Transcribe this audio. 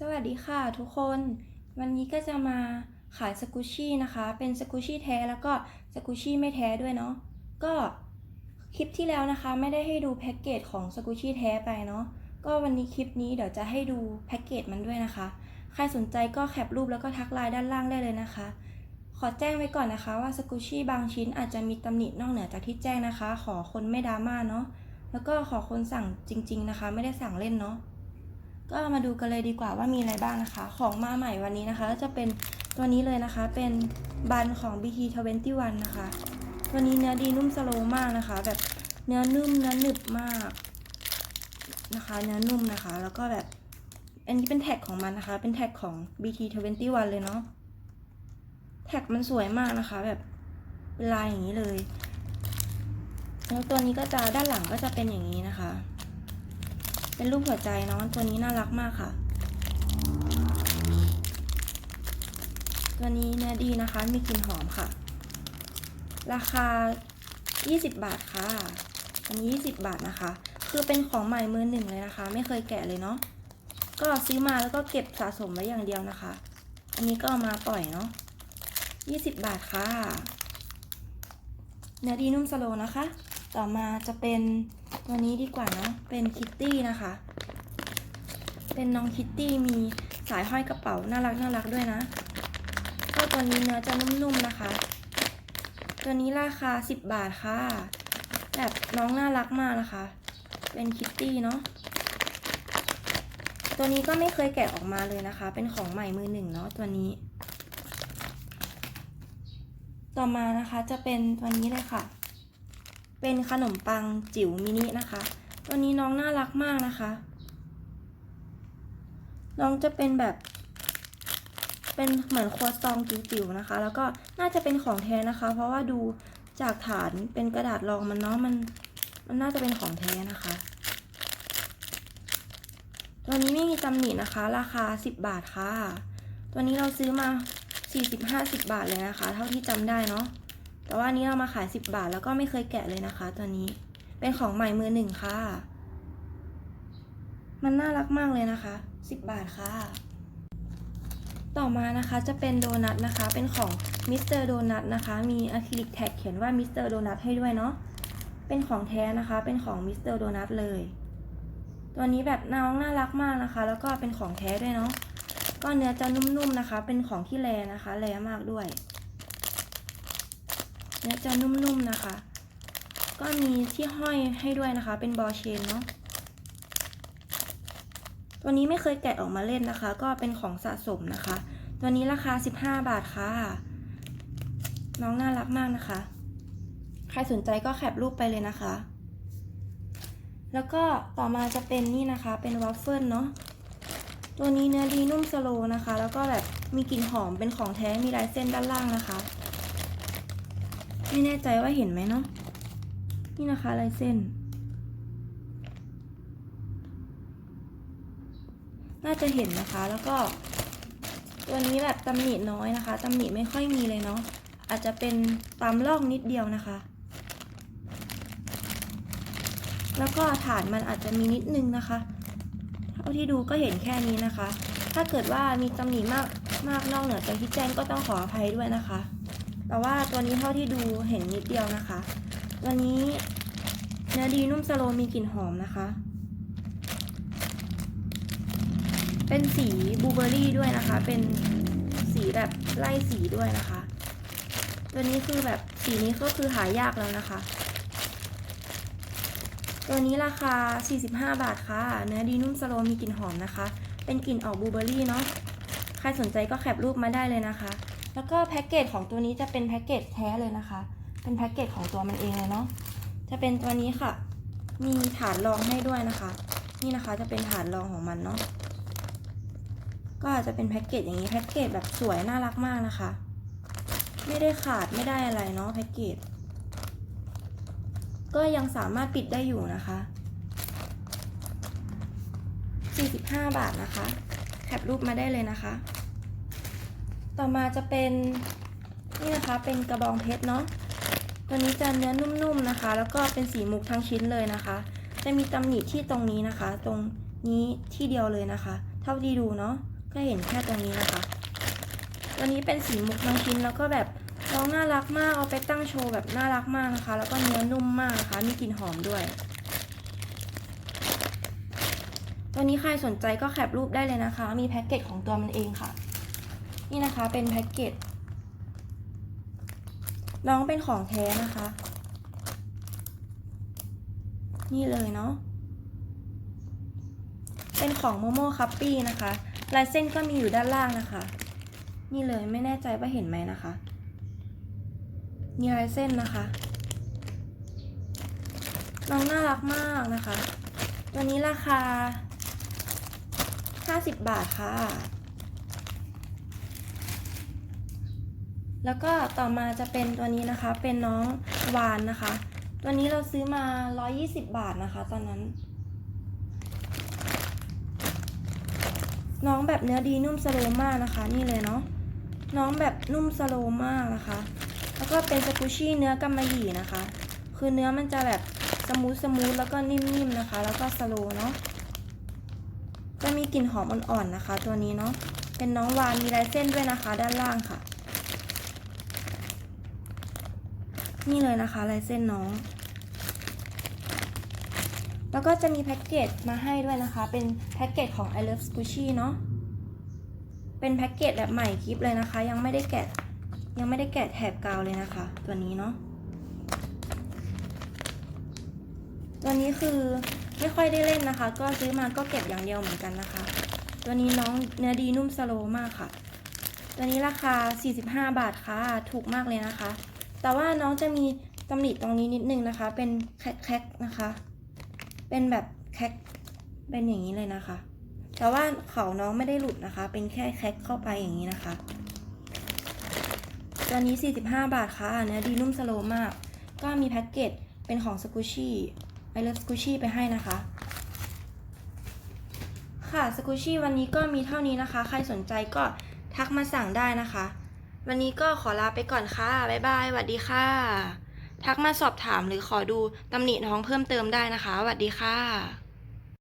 สวัสดีค่ะทุกคน วันนี้ก็จะมาขายสกูชี่นะคะ เป็นสกูชี่แท้แล้วก็สกูชี่ไม่แท้ด้วยเนาะก็คลิปที่แล้วนะคะไม่ได้ให้ดูแพ็กเกจของสกูชี่แท้ไปเนาะก็วันนี้คลิปนี้เดี๋ยวจะให้ดูแพ็กเกจมันด้วยนะคะ ใครสนใจก็แคปรูปแล้วก็ทักไลน์ด้านล่างได้เลยนะคะ ขอแจ้งไว้ก่อนนะคะว่าสกูชี่บางชิ้นอาจจะมีตำหนินอกเหนือจากที่แจ้งนะคะ ขอคนไม่ดราม่าเนาะแล้วก็ขอคนสั่งจริง ๆนะคะ ไม่ได้สั่งเล่นเนาะ ก็มาดูกันเลยดีกว่าว่ามีอะไรบ้างนะคะ ของมาใหม่วันนี้นะคะก็จะเป็นตัวนี้เลยนะคะ เป็นบันของ BT21 นะคะ ตัวนี้เนื้อดีนุ่มสโลมากนะคะ แบบเนื้อนุ่มเนื้อหนึบมากนะคะ เนื้อนุ่มนะคะ แล้วก็แบบ อันนี้เป็นแท็กของมันนะคะ เป็นแท็กของ BT21 เลยเนาะ แท็กมันสวยมากนะคะ แบบลายอย่างนี้เลย แล้วตัวนี้ก็จะด้านหลังก็จะเป็นอย่างนี้นะคะ เป็นรูปหัวใจเนาะตัวนี้น่ารักมากค่ะ ตัวนี้เนื้อดีนะคะ มีกลิ่นหอมค่ะ ราคา 20 บาทค่ะอันนี้ 20 บาทนะคะ คือเป็นของใหม่มือหนึ่งเลยนะคะ ไม่เคยแกะเลยเนาะก็ซื้อมาแล้วก็เก็บสะสมไว้อย่างเดียวนะคะ อันนี้ก็เอามาปล่อยเนาะ20 บาทค่ะเนื้อดีนุ่มสโลนะคะ ต่อมาจะเป็นตัวนี้ดีกว่านะเป็นคิตตี้นะคะ เป็นน้องคิตตี้มีสายห้อยกระเป๋าน่ารักน่ารักด้วยนะก็ตัวนี้เนื้อจะนุ่มๆนะคะ ตัวนี้ราคา 10 บาทค่ะ แบบน้องน่ารักมากนะคะ เป็นคิตตี้เนาะตัวนี้ก็ไม่เคยแกะออกมาเลยนะคะ เป็นของใหม่มือหนึ่งเนาะตัวนี้ ต่อมานะคะจะเป็นตัวนี้เลยค่ะ เป็นขนมปังจิ๋วมินินะคะ ตัวนี้น้องน่ารักมากนะคะ น้องจะเป็นแบบ เป็นเหมือนครัวซองจิ๋วๆนะคะ แล้วก็น่าจะเป็นของแท้นะคะ เพราะว่าดูจากฐานเป็นกระดาษรองมันเนาะมัน มันน่าจะเป็นของแท้นะคะตัวนี้ไม่มีตำหนินะคะ ราคา 10 บาทค่ะ ตัวนี้เราซื้อมา 40-50 บาทเลยนะคะ เท่าที่จำได้เนาะ แต่ว่าอันนี้เรามาขาย 10 บาทแล้วก็ไม่เคยแกะเลยนะคะ ตัวนี้ เป็นของใหม่มือหนึ่งค่ะ มันน่ารักมากเลยนะคะ 10 บาทค่ะ ต่อมานะคะจะเป็นโดนัทนะคะ เป็นของมิสเตอร์โดนัทนะคะ มีอะคริลิกแท็กเขียนว่ามิสเตอร์โดนัทให้ด้วยเนาะ เป็นของแท้นะคะ เป็นของมิสเตอร์โดนัทเลย ตัวนี้แบบน้องน่ารักมากนะคะ แล้วก็เป็นของแท้ด้วยเนาะ ก็เนื้อจะนุ่มๆนะคะ เป็นของที่แรนะคะแรมากด้วย เนื้อจะนุ่มๆนะคะ ก็มีที่ห้อยให้ด้วยนะคะ เป็นบอเชนเนาะตัวนี้ไม่เคยแกะออกมาเล่นนะคะ ก็เป็นของสะสมนะคะ ตัวนี้ราคา 15 บาทค่ะ น้องน่ารักมากนะคะ ใครสนใจก็แคปรูปไปเลยนะคะ แล้วก็ต่อมาจะเป็นนี่นะคะ เป็นวัฟเฟิลเนาะตัวนี้เนื้อดีนุ่มสโลนะคะ แล้วก็แบบมีกลิ่นหอมเป็นของแท้มีลายเส้นด้านล่างนะคะ ไม่แน่ใจว่าเห็นไหมเนาะนี่นะคะลายเส้น น่าจะเห็นนะคะแล้วก็ ตัวนี้แบบตำหนิน้อยนะคะตำหนิไม่ค่อยมีเลยเนาะอาจจะเป็นตามลอกนิดเดียวนะคะ แล้วก็ฐานมันอาจจะมีนิดนึงนะคะเท่าที่ดูก็เห็นแค่นี้นะคะ ถ้าเกิดว่ามีตำหนิมากมากนอกเหนือจากที่แจ้งก็ต้องขออภัยด้วยนะคะ แต่ว่าตัวนี้เท่าที่ดูเห็นนิดเดียวนะคะตัวนี้เนื้อดีนุ่มสโลมีกลิ่นหอมนะคะ เป็นสีบลูเบอร์รี่ด้วยนะคะ เป็นสีแบบไล่สีด้วยนะคะ ตัวนี้คือแบบสีนี้ก็คือหายากแล้วนะคะ ตัวนี้ราคา 45 บาทค่ะ เนื้อดีนุ่มสโลมีกลิ่นหอมนะคะ เป็นกลิ่นออกบลูเบอร์รี่เนาะ ใครสนใจก็แคปรูปมาได้เลยนะคะ แล้วก็แพ็กเกจของตัวนี้จะเป็นแพ็กเกจแท้เลยนะคะ เป็นแพ็กเกจของตัวมันเองเลยเนาะ จะเป็นตัวนี้ค่ะ มีฐานรองให้ด้วยนะคะ นี่นะคะจะเป็นฐานรองของมันเนาะ ก็จะเป็นแพ็กเกจอย่างนี้แพ็กเกจแบบสวยน่ารักมากนะคะ ไม่ได้ขาดไม่ได้อะไรเนาะแพ็กเกจ ก็ยังสามารถปิดได้อยู่นะคะ 45 บาทนะคะ แคปรูปมาได้เลยนะคะ ต่อมาจะเป็นนี่นะคะเป็นกระบองเพชรเนาะตัวนี้จะเนื้อนุ่มๆนะคะ แล้วก็เป็นสีมุกทั้งชิ้นเลยนะคะ จะมีตำหนิที่ตรงนี้นะคะ ตรงนี้ที่เดียวเลยนะคะ เท่าที่ดูเนาะก็เห็นแค่ตรงนี้นะคะ ตัวนี้เป็นสีมุกน้งชิ้นแล้วก็แบบน้องน่ารักมากเอาไปตั้งโชว์แบบน่ารักมากนะคะ แล้วก็เนื้อนุ่มมากนะคะมีกลิ่นหอมด้วยตัวนี้ใครสนใจก็แคปรูปได้เลยนะคะ มีแพ็กเกจของตัวมันเองค่ะ นี่นะคะเป็นแพ็กเกจน้องเป็นของแท้นะคะ นี่เลยเนาะเป็นของโมโม่คัพปี้นะคะลายเส้นก็มีอยู่ด้านล่างนะคะ นี่เลยไม่แน่ใจว่าเห็นไหมนะคะ มีลายเส้นนะคะ น้องน่ารักมากนะคะ ตัวนี้ราคา 50 บาทค่ะ แล้วก็ต่อมาจะเป็นตัวนี้นะคะ เป็นน้องวานนะคะ ตัวนี้เราซื้อมา 120 บาทนะคะ ตอนนั้น น้องแบบเนื้อดีนุ่มสโลมากนะคะ นี่เลยเนาะ น้องแบบนุ่มสโลมากนะคะ แล้วก็เป็นสกูชี่เนื้อกำมะหยี่นะคะ คือเนื้อมันจะแบบสมูทสมูทแล้วก็นิ่มๆนะคะ แล้วก็สโลเนาะ จะมีกลิ่นหอมอ่อนๆนะคะ ตัวนี้เนาะ เป็นน้องวานมีลายเส้นด้วยนะคะ ด้านล่างค่ะ นี่เลยนะคะลายเส้นน้อง แล้วก็จะมีแพ็กเกจมาให้ด้วยนะคะ เป็นแพ็กเกจของ I Love Squishy เนาะเป็นแพ็กเกจแบบใหม่คลิปเลยนะคะ ยังไม่ได้แกะยังไม่ได้แกะแถบกาวเลยนะคะ ตัวนี้เนาะตัวนี้คือไม่ค่อยได้เล่นนะคะ ก็ซื้อมาก็เก็บอย่างเดียวเหมือนกันนะคะ ตัวนี้น้องเนื้อดีนุ่มสโลมากค่ะ ตัวนี้ราคา 45 บาทค่ะ ถูกมากเลยนะคะ แต่ว่าน้องจะมีตำหนิตรงนี้นิดนึงนะคะ เป็นแคกนะคะ เป็นแบบแคกเป็นอย่างนี้เลยนะคะ แต่ว่าเขาน้องไม่ได้หลุดนะคะ เป็นแค่แคกเข้าไปอย่างนี้นะคะ ตัวนี้ 45 บาทค่ะเนื้อดีนุ่มสโลมาก ก็มีแพ็กเกจเป็นของสกูชี่ไอเลิฟสกูชี่ไปให้นะคะ ค่ะสกูชี่วันนี้ก็มีเท่านี้นะคะ ใครสนใจก็ทักมาสั่งได้นะคะ วันนี้ก็ขอลาไปก่อนค่ะ บ๊ายบายสวัสดีค่ะ ทักมาสอบถามหรือขอดูตำหนิน้องเพิ่มเติมได้นะคะสวัสดีค่ะ